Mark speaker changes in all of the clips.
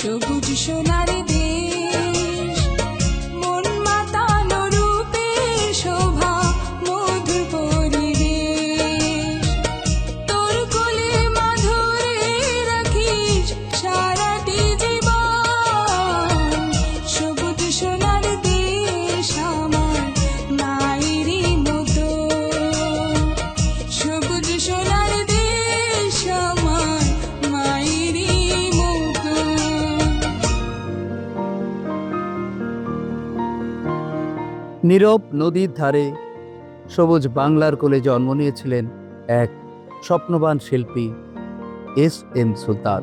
Speaker 1: সবুজ সোনার
Speaker 2: নীরব নদীর ধারে সবুজ বাংলার কোলে জন্ম নিয়েছিলেন এক স্বপ্নবান শিল্পী, এস এম সুলতান।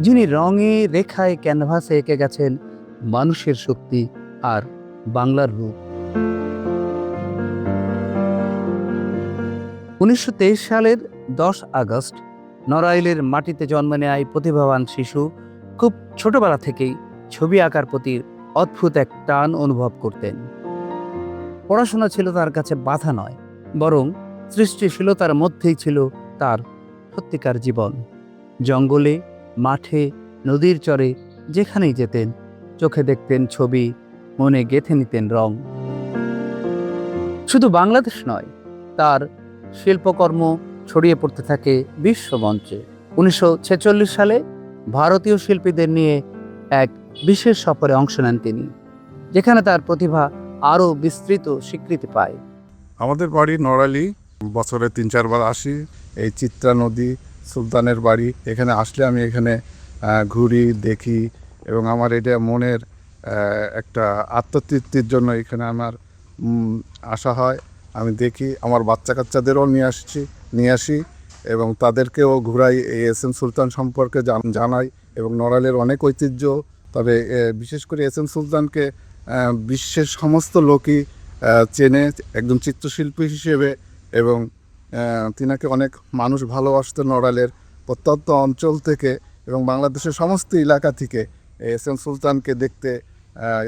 Speaker 2: যিনি রঙে, রেখায়, ক্যানভাসে এঁকে গেছেন মানুষের শক্তি আর বাংলার রূপ। উনিশশো তেইশ সালের দশ আগস্ট নড়াইলের মাটিতে জন্ম নেয় প্রতিভাবান শিশু, খুব ছোটবেলা থেকেই ছবি আঁকার প্রতি অদ্ভুত এক টান অনুভব করতেন। পড়াশোনা ছিল তার কাছে বাধা নয়, বরং সৃষ্টিশীলতার মধ্যেই ছিল তার সত্যিকার জীবন। জঙ্গলে, মাঠে, নদীর চরে, যেখানেই যেতেন, চোখে দেখতেন ছবি, মনে গেঁথে নিতেন রং। শুধু বাংলাদেশ নয়, তার শিল্পকর্ম ছড়িয়ে পড়তে থাকে বিশ্বমঞ্চে উনিশশো ছেচল্লিশ সালে ভারতীয় শিল্পীদের নিয়ে এক বিশেষ সফরে অংশ নেন তিনি, যেখানে তার প্রতিভা আরও বিস্তৃত স্বীকৃতি পায়।
Speaker 3: আমাদের বাড়ি নড়ালি, বছরে তিন চারবার আসি। এই চিত্রা নদী, সুলতানের বাড়ি, এখানে আসলে আমি এখানে ঘুরি, দেখি এবং আমার এটা মনের একটা আত্মতৃপ্তির জন্য এখানে আমার আসা হয়। আমি দেখি আমার বাচ্চা কাচ্চাদেরও নিয়ে আসছি, নিয়ে আসি এবং তাদেরকেও ঘুরাই এই এস এম সুলতান সম্পর্কে জানাই এবং নড়ালের অনেক ঐতিহ্য তবে বিশেষ করে এস এম সুলতানকে বিশ্বের সমস্ত লোকই চেনে একজন চিত্রশিল্পী হিসেবে এবং তিনাকে অনেক মানুষ ভালোবাসত নড়ালের প্রত্যন্ত অঞ্চল থেকে এবং বাংলাদেশের সমস্ত এলাকা থেকে। এস এম সুলতানকে দেখতে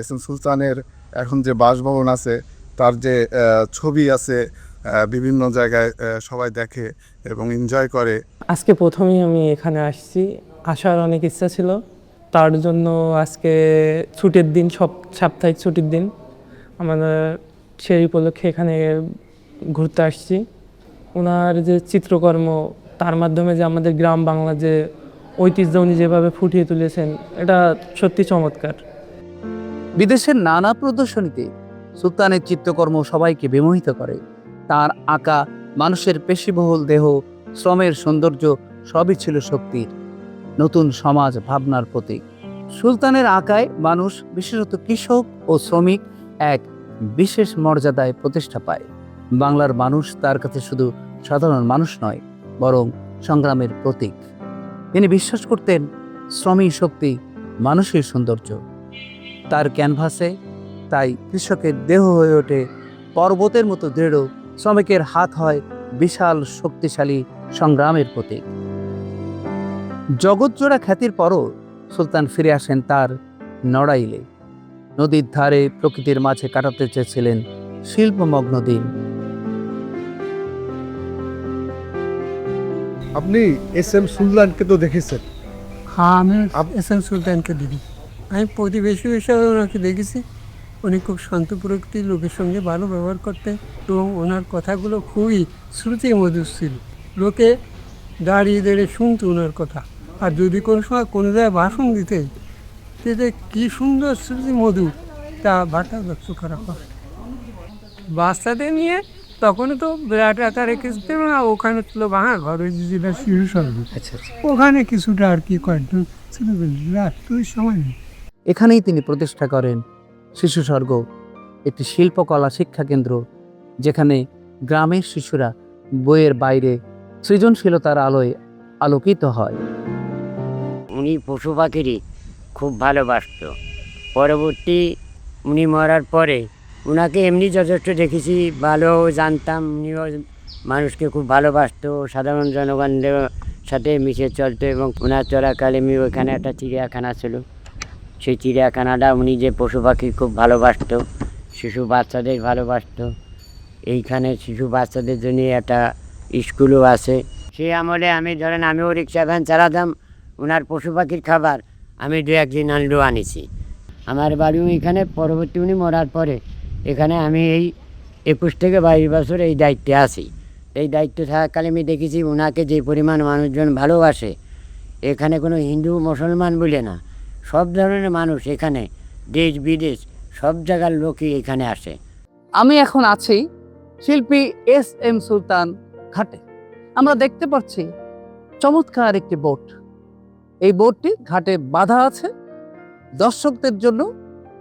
Speaker 3: এস এম সুলতানের এখন যে বাসভবন আছে, তার যে ছবি আছে বিভিন্ন জায়গায় সবাই দেখে এবং এনজয় করে।
Speaker 4: আজকে প্রথমেই আমি এখানে আসছি। আসার অনেক ইচ্ছা ছিল। তার জন্য আজকে ছুটির দিন, সব সাপ্তাহিক ছুটির দিন আমাদের সেই উপলক্ষে এখানে ঘুরতে আসছি। ওনার যে চিত্রকর্ম, তার মাধ্যমে যে আমাদের গ্রাম বাংলা যে ঐতিহ্য উনি যেভাবে ফুটিয়ে তুলেছেন, এটা সত্যি চমৎকার।
Speaker 2: বিদেশের নানা প্রদর্শনীতে সুলতানের চিত্রকর্ম সবাইকে বিমোহিত করে। তার আঁকা, মানুষের পেশিবহুল দেহ, শ্রমের সৌন্দর্য, সবই ছিল শক্তির। নতুন সমাজ ভাবনার প্রতীক। সুলতানের আঁকায় মানুষ, বিশেষত কৃষক ও শ্রমিক, এক বিশেষ মর্যাদায় প্রতিষ্ঠা পায়। বাংলার মানুষ তার কাছে শুধু সাধারণ মানুষ নয়, বরং সংগ্রামের প্রতীক। তিনি বিশ্বাস করতেন শ্রমী শক্তি মানুষের সৌন্দর্য। তার ক্যানভাসে তাই কৃষকের দেহ হয়ে ওঠে পর্বতের মতো দৃঢ়, শ্রমিকের হাত হয় বিশাল শক্তিশালী সংগ্রামের প্রতীক। জগৎজোড়া খ্যাতির পরও সুলতান ফিরে আসেন তার নড়াইলে। নদীর ধারে প্রকৃতির মাঝে কাটাতে চেয়েছিলেন শিল্পমগ্ন দিন।
Speaker 5: আপনি এস এম সুলতানকে তো দেখেছেন।
Speaker 6: হ্যাঁ আমি এস এম সুলতানকে দেখি। আমি প্রতিবেশী হিসাবে ওনাকে দেখেছি। উনি খুব শান্ত প্রকৃতির লোকের সঙ্গে ভালো ব্যবহার করতেন এবং ওনার কথাগুলো খুবই শ্রুতি মধুর ছিল। লোকে দাঁড়িয়ে দাঁড়িয়ে শুনতো ওনার কথা। আর যদি কোনো সময় কোনো জায়গায় ভাষণ দিতেন সেটা কী সুন্দর শ্রুতি মধুর তা ভাটা লক্ষ্য করা হয়। বাচ্চাদের নিয়ে তখনও তো বিরাট আকারে কিছু ছিল না ওখানে ছিল ভাঙা ঘর যেটা শিশু সর্ব
Speaker 2: আচ্ছা আচ্ছা।
Speaker 6: ওখানে কিছুটা আর কি কয়েকজন তুই সময় নেই
Speaker 2: এখানেই তিনি প্রতিষ্ঠা করেন শিশু স্বর্গ একটি শিল্পকলা শিক্ষা কেন্দ্র যেখানে গ্রামের শিশুরা বইয়ের বাইরে সৃজনশীলতার আলোয় আলোকিত হয়।
Speaker 7: উনি পশু পাখিরই খুব ভালোবাসত। পরবর্তী উনি মরার পরে ওনাকে এমনি যথেষ্ট দেখেছি ভালো জানতাম, উনিও মানুষকে খুব ভালোবাসত, সাধারণ জনগণদের সাথে মিশে চলতো এবং ওনার চলাকালে আমি ওইখানে একটা চিড়িয়াখানা ছিল। সেই চিড়িয়াখানাটা উনি যে পশু পাখি খুব ভালোবাসতো, শিশু বাচ্চাদের ভালোবাসতো, এইখানে শিশু বাচ্চাদের জন্য একটা স্কুলও আছে। সেই আমলে আমি, ধরেন আমিও রিক্সা ভ্যান চালাতাম ওনার পশু পাখির খাবার আমি দু একদিন আনলেও আনিছি। আমার বাড়িও এখানে, পরবর্তী উনি মরার পরে এখানে আমি এই একুশ থেকে বাইশ বছর এই দায়িত্বে আছি। এই দায়িত্ব থাকাকালে আমি দেখেছি ওনাকে যে পরিমাণ মানুষজন ভালোবাসে, এখানে কোনো হিন্দু, মুসলমান বলে না। সব ধরনের মানুষ এখানে, দেশ, বিদেশ, সব জায়গার লোকই এখানে আসে।
Speaker 2: আমি এখন আছি শিল্পী এস এম সুলতান ঘাটে। আমরা দেখতে পাচ্ছি চমৎকার একটি বোট। এই বোটটি ঘাটে বাধা আছে দর্শকদের জন্য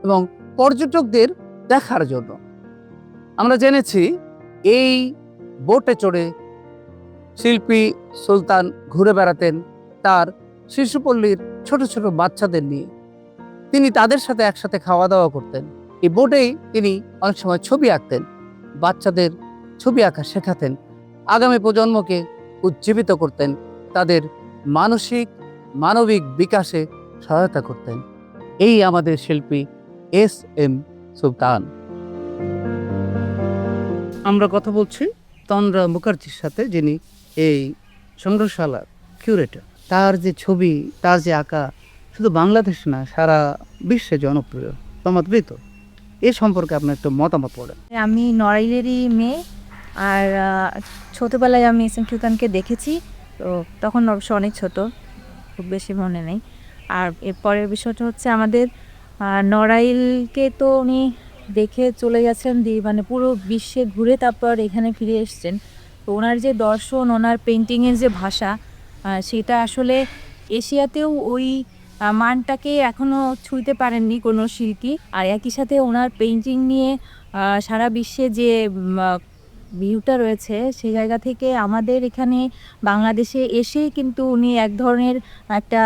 Speaker 2: এবং পর্যটকদের দেখার জন্য। আমরা জেনেছি এই বোটে চড়ে শিল্পী সুলতান ঘুরে বেড়াতেন তার শিশুপল্লীর ছোট ছোট বাচ্চাদের নিয়ে। তিনি তাদের সাথে একসাথে খাওয়া দাওয়া করতেন। এই বোটেই তিনি অনেক সময় ছবি আঁকতেন, বাচ্চাদের ছবি আঁকা শেখাতেন। আগামী প্রজন্মকে উজ্জীবিত করতেন তাদের মানসিক মানবিক বিকাশে সহায়তা করতেন। এই আমাদের শিল্পী এস এম সুলতান। আমরা কথা বলছি তন্দ্রা মুখার্জির সাথে যিনি এই সংগ্রহশালার কিউরেটর তার যে ছবি তার যে আঁকা শুধু বাংলাদেশ না সারা বিশ্বে জনপ্রিয়। সমাদৃত এ সম্পর্কে আপনার একটু মতামত পড়েন
Speaker 8: আমি নড়াইলেরই মেয়ে আর ছোটোবেলায় আমি এস এম সুলতানকে দেখেছি। তো তখন অবশ্য অনেক ছোট। খুব বেশি মনে নেই। আর এরপরের বিষয়টা হচ্ছে আমাদের নড়াইলকে তো উনি দেখে চলে গেছেন মানে পুরো বিশ্বে ঘুরে তারপর এখানে ফিরে এসছেন। তো ওনার যে দর্শন, ওনার পেন্টিংয়ের যে ভাষা সেটা আসলে এশিয়াতেও ওই মানটাকে এখনও ছুঁইতে পারেননি কোনো শিল্পী। আর একই সাথে ওনার পেন্টিং নিয়ে সারা বিশ্বে যে ভিউটা রয়েছে, সেই জায়গা থেকে আমাদের এখানে বাংলাদেশে এসে কিন্তু উনি এক ধরনের একটা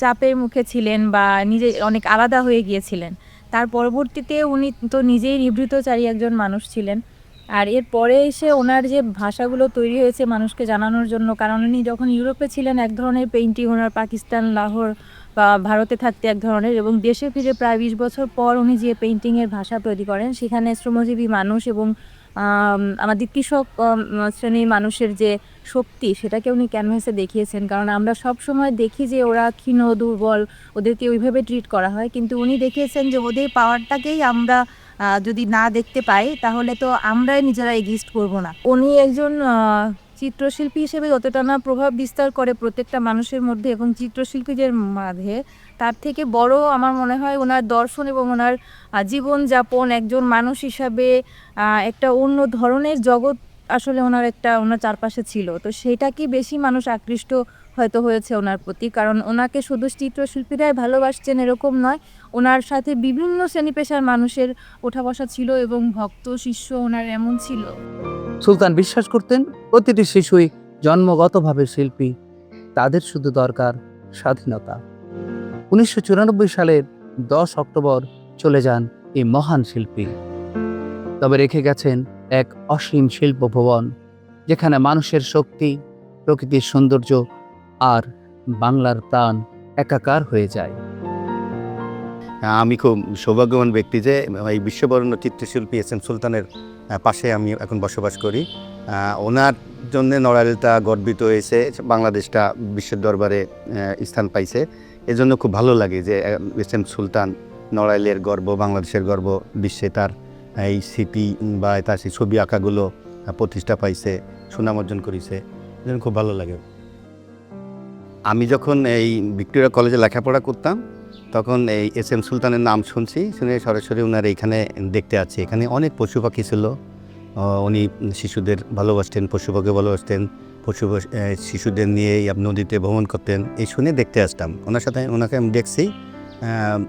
Speaker 8: চাপের মুখে ছিলেন বা নিজে অনেক আলাদা হয়ে গিয়েছিলেন। তার পরবর্তীতে উনি তো নিজেই নিভৃতচারী একজন মানুষ ছিলেন। আর এর পরে এসে ওনার যে ভাষাগুলো তৈরি হয়েছে মানুষকে জানানোর জন্য, কারণ উনি যখন ইউরোপে ছিলেন এক ধরনের পেইন্টিং ওনার পাকিস্তান, লাহোর বা ভারতে থাকতে এক ধরনের এবং দেশে ফিরে প্রায় বিশ বছর পর উনি যে পেইন্টিংয়ের ভাষা তৈরি করেন, সেখানে শ্রমজীবী মানুষ এবং আমাদের কৃষক শ্রেণির মানুষের যে শক্তি, সেটাকে উনি ক্যানভাসে দেখিয়েছেন। কারণ আমরা সব সময় দেখি যে ওরা ক্ষীণ, দুর্বল, ওদেরকে ওইভাবে ট্রিট করা হয়। কিন্তু উনি দেখিয়েছেন যে ওদের পাওয়ারটাকেই আমরা যদি না দেখতে পাই, তাহলে তো আমরাই নিজেরা এগিস্ট করব না। উনি একজন চিত্রশিল্পী হিসেবে যতটা না প্রভাব বিস্তার করে প্রত্যেকটা মানুষের মধ্যে এবং চিত্রশিল্পীদের মাঝে, তার থেকে বড় আমার মনে হয় ওনার দর্শন এবং ওনার জীবনযাপন একজন মানুষ হিসাবে একটা অন্য ধরনের জগৎ আসলে ওনার একটা, ওনার চারপাশে ছিল। তো সেটা কি বেশি মানুষ আকৃষ্ট হয়তো হয়েছে ওনার প্রতি। কারণ ওনাকে শুধু চিত্রশিল্পীরাই ভালোবাসছেন এরকম নয়, ওনার সাথে বিভিন্ন শ্রেণি পেশার মানুষের ওঠা বসা ছিল এবং ভক্ত, শিষ্য ওনার এমন ছিল।
Speaker 2: সুলতান বিশ্বাস করতেন, প্রতিটি শিশুই জন্মগতভাবে শিল্পী। তাদের শুধু দরকার স্বাধীনতা। উনিশশো চুরানব্বই সালের দশ অক্টোবর চলে যান এই মহান শিল্পী। তবে রেখে গেছেন এক অসীম শিল্প ভবন যেখানে মানুষের শক্তি, প্রকৃতির সৌন্দর্য আর বাংলার প্রাণ একাকার হয়ে যায়।
Speaker 9: আমি খুব সৌভাগ্যবান ব্যক্তি যে, এই বিশ্ববরণ্য চিত্রশিল্পী এস এম সুলতানের পাশে আমি এখন বসবাস করি। ওনার জন্য নড়াইলটা গর্বিত হয়েছে, বাংলাদেশটা বিশ্বের দরবারে স্থান পাইছে। এজন্য খুব ভালো লাগে যে এস এম সুলতান নড়াইলের গর্ব, বাংলাদেশের গর্ব, বিশ্বে তার এই স্মৃতি বা তার সেই ছবি আঁকাগুলো প্রতিষ্ঠা পাইছে, সুনাম অর্জন করেছে, এজন্য খুব ভালো লাগে। আমি যখন এই ভিক্টোরিয়া কলেজে লেখাপড়া করতাম, তখন এই এস এম সুলতানের নাম শুনছি, শুনে সরাসরি ওনার এইখানে দেখতে আছি এখানে অনেক পশু পাখি ছিল। উনি শিশুদের ভালোবাসতেন পশু পাখি ভালোবাসতেন, পশু শিশুদের নিয়ে নদীতে ভ্রমণ করতেন, এই শুনে দেখতে আসতাম। ওনার সাথে, ওনাকে আমি দেখছি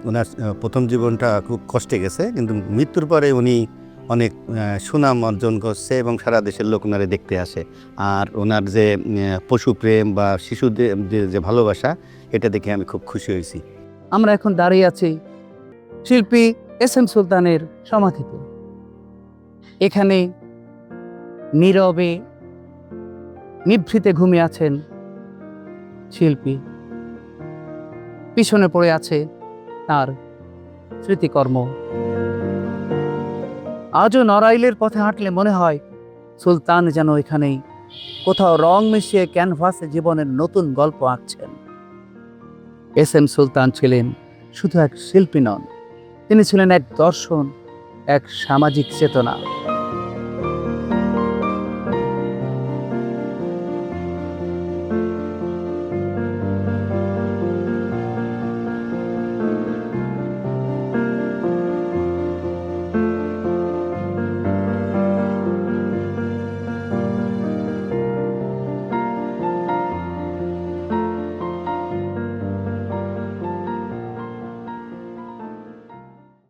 Speaker 9: ওনার প্রথম জীবনটা খুব কষ্টে গেছে কিন্তু মৃত্যুর পরে উনি অনেক সুনাম অর্জন করছে এবং সারা দেশের লোক ওনারে দেখতে আসে। আর ওনার যে আহ, পশুপ্রেম বা শিশুদের যে ভালোবাসা এটা দেখে আমি খুব খুশি হয়েছি।
Speaker 2: আমরা এখন দাঁড়িয়ে আছি শিল্পী এস এম সুলতানের সমাধিতে। এখানে নীরবে নিভৃতে ঘুমিয়ে আছেন শিল্পী। পিছনে পড়ে আছে তার স্মৃতিকর্ম। আজও নড়াইলের পথে হাঁটলে মনে হয়, সুলতান যেন এখানেই। কোথাও রং মিশিয়ে ক্যানভাসে জীবনের নতুন গল্প আঁকছেন। এস এম সুলতান ছিলেন শুধু এক শিল্পী নন, তিনি ছিলেন এক দর্শন, এক সামাজিক চেতনা।